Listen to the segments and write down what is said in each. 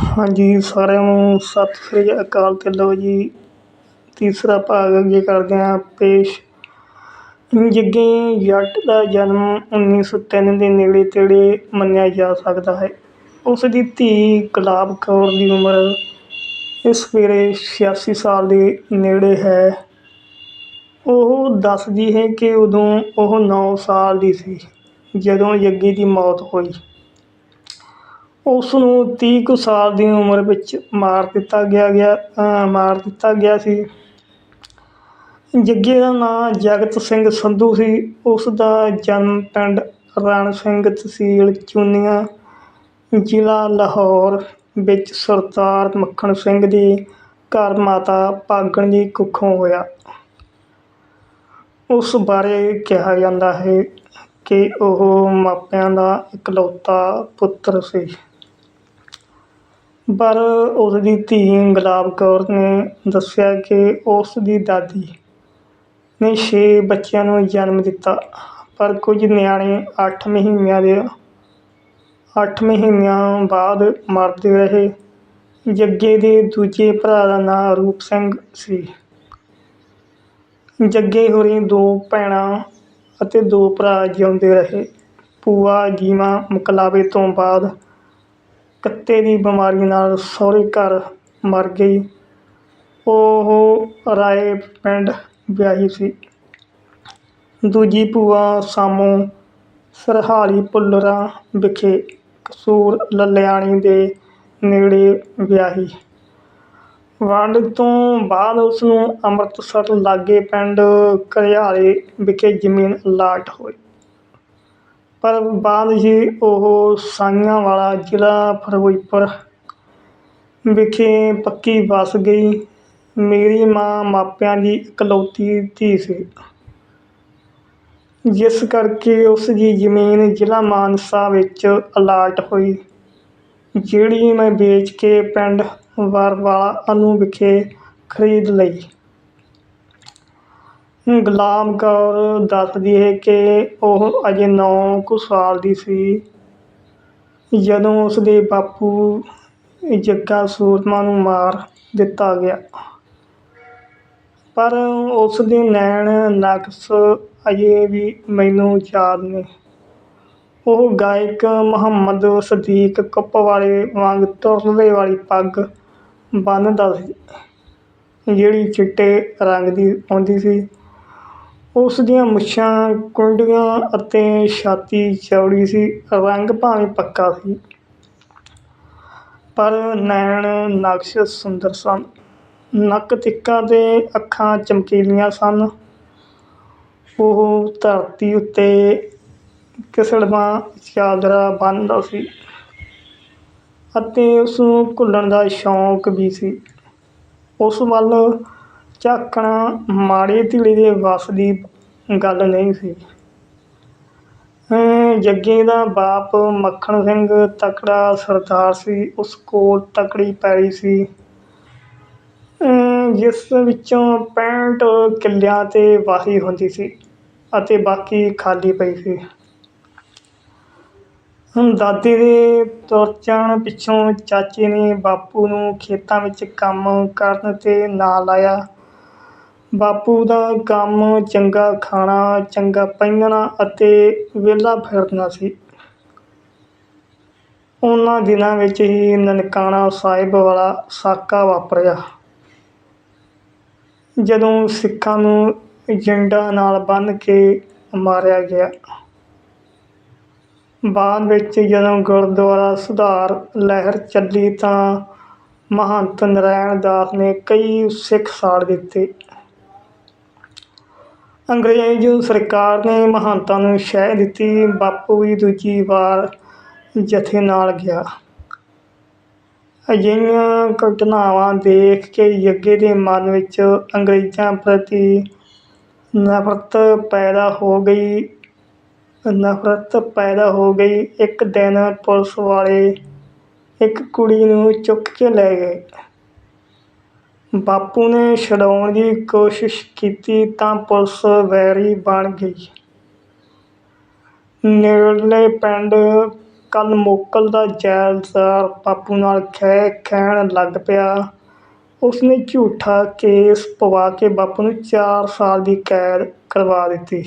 ਹਾਂਜੀ, ਸਾਰਿਆਂ ਨੂੰ ਸਤਿ ਸ੍ਰੀ ਅਕਾਲ ਤੇ ਲਓ ਜੀ। ਤੀਸਰਾ ਭਾਗ ਅੱਗੇ ਕਰਦੇ ਹਾਂ ਪੇਸ਼। ਜੱਗੇ ਜੱਟ ਦਾ ਜਨਮ 1903 ਦੇ ਨੇੜੇ ਤੇੜੇ ਮੰਨਿਆ ਜਾ ਸਕਦਾ ਹੈ। ਉਸ ਦੀ ਧੀ ਗੁਲਾਬ ਕੌਰ ਦੀ ਉਮਰ ਇਸ ਵੇਲੇ 86 ਸਾਲ ਦੇ ਨੇੜੇ ਹੈ। ਉਹ ਦੱਸਦੀ ਹੈ ਕਿ ਉਦੋਂ ਉਹ 9 ਸਾਲ ਦੀ ਸੀ, ਜਦੋਂ ਜੱਗੇ ਦੀ ਮੌਤ ਹੋਈ। ਉਸ ਨੂੰ ਤੀਹ ਕੁ ਸਾਲ ਦੀ ਉਮਰ ਵਿੱਚ ਮਾਰ ਦਿੱਤਾ ਗਿਆ ਗਿਆ ਮਾਰ ਦਿੱਤਾ ਗਿਆ ਸੀ। ਜੱਗੇ ਦਾ ਨਾਂ ਜਗਤ ਸਿੰਘ ਸੰਧੂ ਸੀ। ਉਸ ਦਾ ਜਨਮ ਪਿੰਡ ਰਣ ਸਿੰਘ ਤਹਿਸੀਲ ਚੂਨੀਆਂ, ਜ਼ਿਲ੍ਹਾ ਲਾਹੌਰ ਵਿੱਚ ਸਰਦਾਰ ਮੱਖਣ ਸਿੰਘ ਦੀ ਘਰ ਮਾਤਾ ਭਾਗਣ ਜੀ ਕੁੱਖੋਂ ਹੋਇਆ। ਉਸ ਬਾਰੇ ਕਿਹਾ ਜਾਂਦਾ ਹੈ ਕਿ ਉਹ ਮਾਪਿਆਂ ਦਾ ਇਕਲੌਤਾ ਪੁੱਤਰ ਸੀ। ਪਰ ਉਸ ਦੀ ਧੀ ਗੁਲਾਬ ਕੌਰ ਨੇ ਦੱਸਿਆ ਕਿ ਉਸ ਦੀ ਦਾਦੀ ਨੇ ਛੇ ਬੱਚਿਆਂ ਨੂੰ ਜਨਮ ਦਿੱਤਾ, ਪਰ ਕੁਝ ਨਿਆਣੇ ਅੱਠ ਮਹੀਨਿਆਂ ਦੇ ਅੱਠ ਮਹੀਨਿਆਂ ਬਾਅਦ ਮਰਦੇ ਰਹੇ। ਜੱਗੇ ਦੇ ਦੂਜੇ ਭਰਾ ਦਾ ਨਾਂ ਰੂਪ ਸਿੰਘ ਸੀ। ਜੱਗੇ ਹੋਰੀ ਦੋ ਭੈਣਾਂ ਅਤੇ ਦੋ ਭਰਾ ਜਿਉਂਦੇ ਰਹੇ। ਭੂਆ ਜੀਵਾ ਮੁਕਲਾਵੇ ਤੋਂ ਬਾਅਦ ਕੱਤੇ ਦੀ ਬਿਮਾਰੀ ਨਾਲ ਸਹੁਰੇ ਘਰ ਮਰ ਗਈ। ਉਹ ਰਾਏ ਪਿੰਡ ਵਿਆਹੀ ਸੀ। ਦੂਜੀ ਭੂਆ ਸਾਮੋ ਸਰਹਾਲੀ ਭੁੱਲਰਾਂ ਵਿਖੇ ਕਸੂਰ ਲੱਲਿਆਣੀ ਦੇ ਨੇੜੇ ਵਿਆਹੀ। ਵੰਡ ਤੋਂ ਬਾਅਦ ਉਸ ਨੂੰ ਅੰਮ੍ਰਿਤਸਰ ਲਾਗੇ ਪਿੰਡ ਘਰਿਆਲੇ ਵਿਖੇ ਜ਼ਮੀਨ ਅਲਾਟ ਹੋਈ। ਪਰ ਬਾਅਦ ਹੀ ਉਹ ਸਾਈਆਂ ਵਾਲਾ ਜ਼ਿਲ੍ਹਾ ਫਿਰੋਜ਼ਪੁਰ ਵਿਖੇ ਪੱਕੀ ਵੱਸ ਗਈ। ਮੇਰੀ ਮਾਂ ਮਾਪਿਆਂ ਦੀ ਇਕਲੌਤੀ ਧੀ ਸੀ। ਜਿਸ ਕਰਕੇ ਉਸ ਦੀ ਜ਼ਮੀਨ ਜ਼ਿਲ੍ਹਾ ਮਾਨਸਾ ਵਿੱਚ ਅਲਾਟ ਹੋਈ, ਜਿਹੜੀ ਮੈਂ ਵੇਚ ਕੇ ਪਿੰਡ ਵਰਵਾਲਾ ਅਨੂ ਵਿਖੇ ਖਰੀਦ ਲਈ। ਗੁਲਾਮ ਕੌਰ ਦੱਸਦੀ ਹੈ ਕਿ ਉਹ ਅਜੇ 9 ਕੁ ਸਾਲ ਦੀ ਸੀ। ਜਦੋਂ ਉਸ ਦੇ ਬਾਪੂ ਜੱਗਾ ਸੂਰਮਾ ਨੂੰ ਮਾਰ ਦਿੱਤਾ ਗਿਆ। ਪਰ ਉਸ ਦੇ ਨੈਣ ਨਕਸ਼ ਅਜੇ ਵੀ ਮੈਨੂੰ ਯਾਦ ਨੇ। ਉਹ ਗਾਇਕ ਮੁਹੰਮਦ ਸਦੀਕ ਕੁੱਪਵਾਲੇ ਵਾਂਗ ਤੁਰਲੇ ਵਾਲੀ ਪੱਗ ਬੰਨ੍ਹਦਾ ਸੀ, ਜਿਹੜੀ ਚਿੱਟੇ ਰੰਗ ਦੀ ਆਉਂਦੀ ਸੀ। ਉਸ ਦੀਆਂ ਮੁੱਛਾਂ, ਕੁੰਡੀਆਂ ਅਤੇ ਛਾਤੀ ਚੌੜੀ ਸੀ, ਰੰਗ ਭਾਵੇਂ ਪੱਕਾ ਸੀ। ਪਰ ਨੈਣ ਨਕਸ਼ ਸੁੰਦਰ ਸਨ। ਨੱਕ ਤਿੱਖਾ ਅਤੇ ਅੱਖਾਂ ਚਮਕੀਲੀਆਂ ਸਨ। ਉਹ ਧਰਤੀ ਉੱਤੇ ਕਿਸੜਵਾਂ ਚਾਦਰਾ ਬੰਨ੍ਹਦਾ ਸੀ ਅਤੇ ਉਸ ਨੂੰ ਘੁਲਣ ਦਾ ਸ਼ੌਂਕ ਵੀ ਸੀ। ਉਸ ਵੱਲ ਝਾਕਣਾ ਮਾੜੇ ਧੀੜੇ ਦੇ ਵੱਸ ਦੀ ਗੱਲ ਨਹੀਂ ਸੀ। ਜੱਗੇ ਦਾ ਬਾਪ ਮੱਖਣ ਸਿੰਘ ਤਕੜਾ ਸਰਦਾਰ ਸੀ, ਉਸ ਕੋਲ ਤਕੜੀ ਪੈਲੀ ਸੀ। ਜਿਸ ਵਿੱਚੋਂ 65 ਕਿੱਲਿਆਂ 'ਤੇ ਵਾਹੀ ਹੁੰਦੀ ਸੀ ਅਤੇ ਬਾਕੀ ਖਾਲੀ ਪਈ ਸੀ। ਹੁਣ ਦਾਦੇ ਦੇ ਤੁਰ ਜਾਣ ਪਿੱਛੋਂ ਚਾਚੇ ਨੇ ਬਾਪੂ ਨੂੰ ਖੇਤਾਂ ਵਿੱਚ ਕੰਮ ਕਰਨ 'ਤੇ ਨਾ ਲਾਇਆ। ਬਾਪੂ ਦਾ ਕੰਮ ਚੰਗਾ ਖਾਣਾ, ਚੰਗਾ ਪਹਿਨਣਾ ਅਤੇ ਵਿਹਲਾ ਫਿਰਨਾ ਸੀ। ਉਹਨਾਂ ਦਿਨਾਂ ਵਿੱਚ ਹੀ ਨਨਕਾਣਾ ਸਾਹਿਬ ਵਾਲਾ ਸਾਕਾ ਵਾਪਰਿਆ। ਜਦੋਂ ਸਿੱਖਾਂ ਨੂੰ ਏਜੰਡਾ ਨਾਲ ਬੰਨ੍ਹ ਕੇ ਮਾਰਿਆ ਗਿਆ। ਬਾਅਦ ਵਿੱਚ ਜਦੋਂ ਗੁਰਦੁਆਰਾ ਸੁਧਾਰ ਲਹਿਰ ਚੱਲੀ ਤਾਂ ਮਹੰਤ ਨਰਾਇਣ ਦਾਸ ਨੇ ਕਈ ਸਿੱਖ ਸਾੜ ਦਿੱਤੇ। ਅੰਗਰੇਜ਼ ਸਰਕਾਰ ਨੇ ਮਹੰਤਾਂ ਨੂੰ ਸ਼ਹਿ ਦਿੱਤੀ, ਬਾਪੂ ਵੀ ਦੂਜੀ ਵਾਰ ਜਥੇ ਨਾਲ ਗਿਆ। ਅਜਿਹੀਆਂ ਘਟਨਾਵਾਂ ਦੇਖ ਕੇ ਜੱਗੇ ਦੇ ਮਨ ਵਿੱਚ ਅੰਗਰੇਜ਼ਾਂ ਪ੍ਰਤੀ ਨਫ਼ਰਤ ਪੈਦਾ ਹੋ ਗਈ। ਨਫ਼ਰਤ ਪੈਦਾ ਹੋ ਗਈ। ਇੱਕ ਦਿਨ ਪੁਲਿਸ ਵਾਲੇ ਇੱਕ ਕੁੜੀ ਨੂੰ ਚੁੱਕ ਕੇ ਲੈ ਗਏ। ਬਾਪੂ ਨੇ ਛਡਾਉਣ ਦੀ ਕੋਸ਼ਿਸ਼ ਕੀਤੀ ਤਾਂ ਪੁਲਿਸ ਵੈਰੀ ਬਣ ਗਈ। ਨੇੜਲੇ ਪਿੰਡ ਕੱਲ ਮੋਕਲ ਦਾ ਜੈਲਦਾਰ ਬਾਪੂ ਨਾਲ ਖਹਿ ਖਹਿਣ ਲੱਗ ਪਿਆ। ਉਸਨੇ ਝੂਠਾ ਕੇਸ ਪਵਾ ਕੇ ਬਾਪੂ ਨੂੰ 4 ਸਾਲ ਦੀ ਕੈਦ ਕਰਵਾ ਦਿੱਤੀ।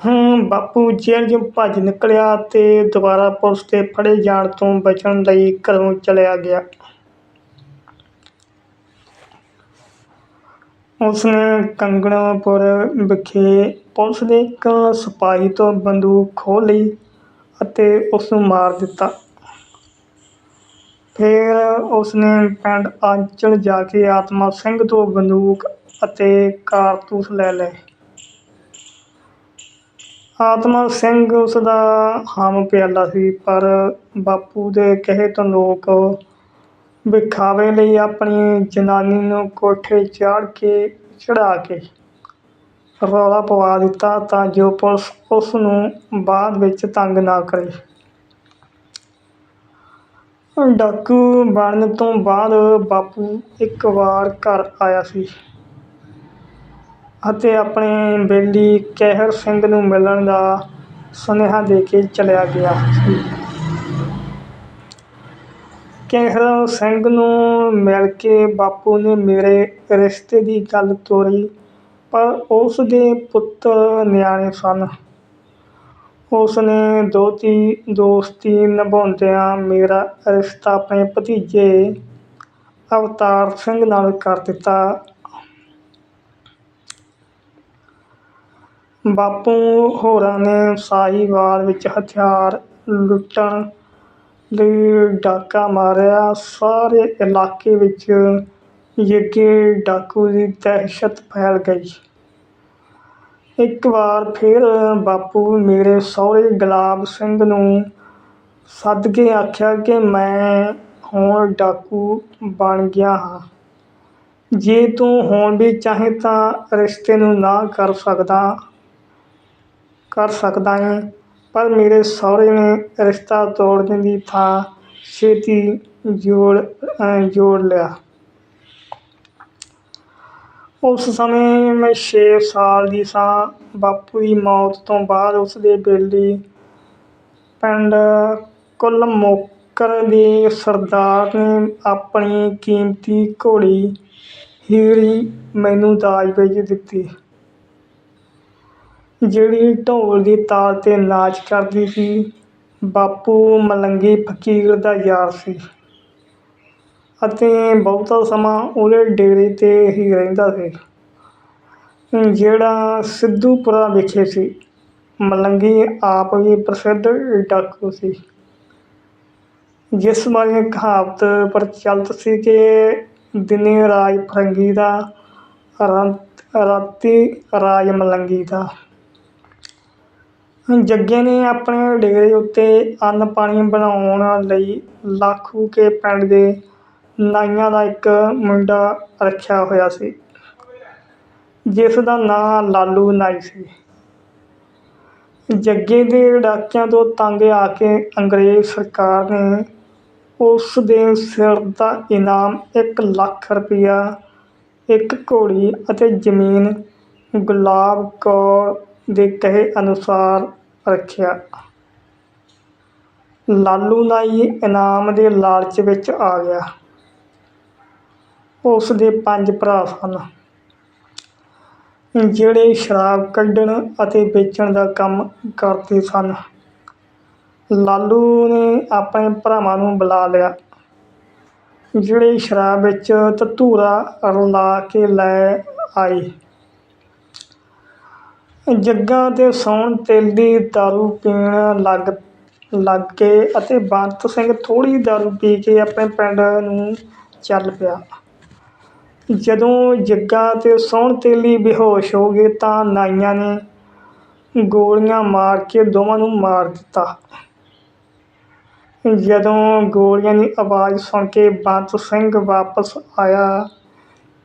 ਹੁਣ ਬਾਪੂ ਜੇਲ੍ਹ 'ਚੋਂ ਭੱਜ ਨਿਕਲਿਆ ਤੇ ਦੁਬਾਰਾ ਪੁਲਿਸ ਦੇ ਫੜੇ ਜਾਣ ਤੋਂ ਬਚਣ ਲਈ ਘਰੋਂ ਚਲਿਆ ਗਿਆ। ਉਸਨੇ ਕੰਗਣਾਪੁਰ ਵਿਖੇ ਪੁਲਿਸ ਦੇ ਇੱਕ ਸਿਪਾਹੀ ਤੋਂ ਬੰਦੂਕ ਖੋਹ ਲਈ ਅਤੇ ਉਸ ਨੂੰ ਮਾਰ ਦਿੱਤਾ। ਫਿਰ ਉਸਨੇ ਪਿੰਡ ਆਂਚਲ ਜਾ ਕੇ ਆਤਮਾ ਸਿੰਘ ਤੋਂ ਬੰਦੂਕ ਅਤੇ ਕਾਰਤੂਸ ਲੈ ਲਏ। ਆਤਮਾ ਸਿੰਘ ਉਸਦਾ ਹਮ ਪਿਆਲਾ ਸੀ, ਪਰ ਬਾਪੂ ਦੇ ਕਹੇ ਤੋਂ ਲੋਕ ਵਿਖਾਵੇ ਲਈ ਆਪਣੀ ਜਨਾਨੀ ਨੂੰ ਕੋਠੇ ਚਾੜ ਕੇ ਚੜਾ ਕੇ ਰੌਲਾ ਪਵਾ ਦਿੱਤਾ ਤਾਂ ਜੋ ਪੁਲਿਸ ਉਸ ਨੂੰ ਬਾਅਦ ਵਿੱਚ ਤੰਗ ਨਾ ਕਰੇ। ਡਾਕੂ ਬਣਨ ਤੋਂ ਬਾਅਦ ਬਾਪੂ ਇੱਕ ਵਾਰ ਘਰ ਆਇਆ ਸੀ ਅਤੇ ਆਪਣੇ ਬੇਲੀ ਕਹਿਰ ਸਿੰਘ ਨੂੰ ਮਿਲਣ ਦਾ ਸੁਨੇਹਾ ਦੇ ਕੇ ਚਲਿਆ ਗਿਆ ਸੀ। ਕਹਿਰ ਸਿੰਘ ਨੂੰ ਮਿਲ ਕੇ ਬਾਪੂ ਨੇ ਮੇਰੇ ਰਿਸ਼ਤੇ ਦੀ ਗੱਲ ਤੋਰੀ, ਪਰ ਉਸ ਦੇ ਪੁੱਤਰ ਨਿਆਣੇ ਸਨ। ਉਸ ਨੇ ਦੋਤੀ ਦੋਸਤੀ ਨਿਭਾਉਂਦਿਆਂ ਮੇਰਾ ਰਿਸ਼ਤਾ ਆਪਣੇ ਭਤੀਜੇ ਅਵਤਾਰ ਸਿੰਘ ਨਾਲ ਕਰ ਦਿੱਤਾ। ਬਾਪੂ ਹੋਰਾਂ ਨੇ ਸਾਹੀਵਾਲ ਵਿੱਚ ਹਥਿਆਰ ਲੁੱਟਣ ਲਈ ਡਾਕਾ ਮਾਰਿਆ। ਸਾਰੇ ਇਲਾਕੇ ਵਿੱਚ ਯੱਗੇ ਡਾਕੂ ਦੀ ਦਹਿਸ਼ਤ ਫੈਲ ਗਈ। ਇੱਕ ਵਾਰ ਫਿਰ ਬਾਪੂ ਮੇਰੇ ਸਹੁਰੇ ਗੁਲਾਬ ਸਿੰਘ ਨੂੰ ਸੱਦ ਕੇ ਆਖਿਆ ਕਿ ਮੈਂ ਹੁਣ ਡਾਕੂ ਬਣ ਗਿਆ ਹਾਂ। ਜੇ ਤੂੰ ਹੁਣ ਵੀ ਚਾਹੇ ਤਾਂ ਰਿਸ਼ਤੇ ਨੂੰ ਨਾ ਕਰ ਸਕਦਾ ਕਰ ਸਕਦਾ ਹੈ। ਪਰ ਮੇਰੇ ਸਹੁਰੇ ਨੇ ਰਿਸ਼ਤਾ ਤੋੜਨ ਦੀ ਥਾਂ ਛੇਤੀ ਜੋੜ ਜੋੜ ਲਿਆ। ਉਸ ਸਮੇਂ ਮੈਂ 6 ਸਾਲ ਦੀ ਸਾਂ। ਬਾਪੂ ਦੀ ਮੌਤ ਤੋਂ ਬਾਅਦ ਉਸ ਦੇ ਬੇਲੀ ਪਿੰਡ ਕੁੱਲਮੋਕਰ ਦੇ ਸਰਦਾਰ ਨੇ ਆਪਣੀ ਕੀਮਤੀ ਘੋੜੀ ਹੀਰੀ ਮੈਨੂੰ ਦਾਜ ਵਿੱਚ ਦਿੱਤੀ। ਜਿਹੜੀ ਢੋਲ ਦੀ ਤਾਲ 'ਤੇ ਨਾਚ ਕਰਦੀ ਸੀ, ਬਾਪੂ ਮਲੰਗੀ ਫਕੀਰ ਦਾ ਯਾਰ ਸੀ। ਅਤੇ ਬਹੁਤਾ ਸਮਾਂ ਉਹਦੇ ਡੇਰੇ 'ਤੇ ਹੀ ਰਹਿੰਦਾ ਸੀ। ਜਿਹੜਾ ਸਿੱਧੂਪੁਰਾ ਵਿਖੇ ਸੀ, ਮਲੰਗੀ ਆਪ ਵੀ ਪ੍ਰਸਿੱਧ ਡਾਕੂ ਸੀ। ਜਿਸ ਬਾਰੇ ਕਹਾਵਤ ਪ੍ਰਚਲਿਤ ਸੀ ਕਿ ਦਿਨੇ ਰਾਜ ਫਰੰਗੀ ਦਾ ਰਾਤੀ ਰਾਜ ਮਲੰਗੀ ਦਾ। ਜੱਗੇ ਨੇ ਆਪਣੇ ਡੇਰੇ ਉੱਤੇ ਅੰਨ ਪਾਣੀ ਬਣਾਉਣ ਲਈ ਲਾਖੂ ਕੇ ਪਿੰਡ ਦੇ ਨਾਈਆਂ ਦਾ ਇੱਕ ਮੁੰਡਾ ਰੱਖਿਆ ਹੋਇਆ ਸੀ, ਜਿਸ ਦਾ ਨਾਂ ਲਾਲੂ ਨਾਈ ਸੀ। ਜੱਗੇ ਦੇ ਡਾਕਿਆਂ ਤੋਂ ਤੰਗ ਆ ਕੇ ਅੰਗਰੇਜ਼ ਸਰਕਾਰ ਨੇ ਉਸ ਦੇ ਸਿਰ ਦਾ ਇਨਾਮ 1 ਲੱਖ ਰੁਪਇਆ ਇੱਕ ਘੋੜੀ ਅਤੇ ਜ਼ਮੀਨ ਗੁਲਾਬ ਕੌਰ ਦੇ ਕਹੇ ਅਨੁਸਾਰ ਰੱਖਿਆ। ਲਾਲੂ ਨਾਈ ਇਨਾਮ ਦੇ ਲਾਲਚ ਵਿੱਚ ਆ ਗਿਆ। ਉਸ ਦੇ ਪੰਜ ਭਰਾ ਸਨ। ਜਿਹੜੇ ਸ਼ਰਾਬ ਕੱਢਣ ਅਤੇ ਵੇਚਣ ਦਾ ਕੰਮ ਕਰਦੇ ਸਨ। ਲਾਲੂ ਨੇ ਆਪਣੇ ਭਰਾਵਾਂ ਨੂੰ ਬੁਲਾ ਲਿਆ। ਜਿਹੜੇ ਸ਼ਰਾਬ ਵਿੱਚ ਧਤੂਰਾ ਰਲਾ ਕੇ ਲੈ ਆਏ। ਜੱਗਾ ਤੇ ਸੌਣ, ਤੇਲੀ ਦਾਰੂ ਪੀਣ ਲੱਗ ਲੱਗ ਗਏ ਅਤੇ ਬੰਤ ਸਿੰਘ ਥੋੜ੍ਹੀ ਦਾਰੂ ਪੀ ਕੇ ਆਪਣੇ ਪਿੰਡ ਨੂੰ ਚੱਲ ਪਿਆ। ਜਦੋਂ ਜੱਗਾ ਤੇ ਸੌਣ, ਤੇਲੀ ਬੇਹੋਸ਼ ਹੋ ਗਏ ਤਾਂ ਨਾਈਆਂ ਨੇ ਗੋਲੀਆਂ ਮਾਰ ਕੇ ਦੋਵਾਂ ਨੂੰ ਮਾਰ ਦਿੱਤਾ। ਜਦੋਂ ਗੋਲੀਆਂ ਦੀ ਆਵਾਜ਼ ਸੁਣ ਕੇ ਬੰਤ ਸਿੰਘ ਵਾਪਸ ਆਇਆ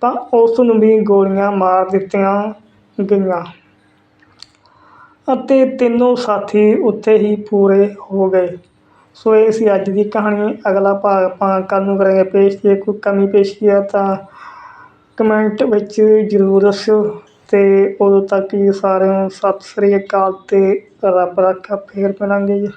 ਤਾਂ ਉਸ ਨੂੰ ਵੀ ਗੋਲੀਆਂ ਮਾਰ ਦਿੱਤੀਆਂ ਗਈਆਂ। ਅਤੇ ਤਿੰਨੋਂ ਸਾਥੀ ਉੱਥੇ ਹੀ ਪੂਰੇ ਹੋ ਗਏ। ਸੋ ਇਹ ਸੀ ਅੱਜ ਦੀ ਕਹਾਣੀ। ਅਗਲਾ ਭਾਗ ਆਪਾਂ ਕੱਲ੍ਹ ਨੂੰ ਕਰਾਂਗੇ ਪੇਸ਼। ਜੇ ਕੋਈ ਕਮੀ ਪੇਸ਼ੀ ਆ ਤਾਂ ਕਮੈਂਟ ਵਿੱਚ ਜ਼ਰੂਰ ਦੱਸਿਓ। ਅਤੇ ਉਦੋਂ ਤੱਕ ਜੀ ਸਾਰਿਆਂ ਨੂੰ ਸਤਿ ਸ੍ਰੀ ਅਕਾਲ ਅਤੇ ਰੱਬ ਰਾਖਾ। ਫੇਰ ਮਿਲਾਂਗੇ ਜੀ।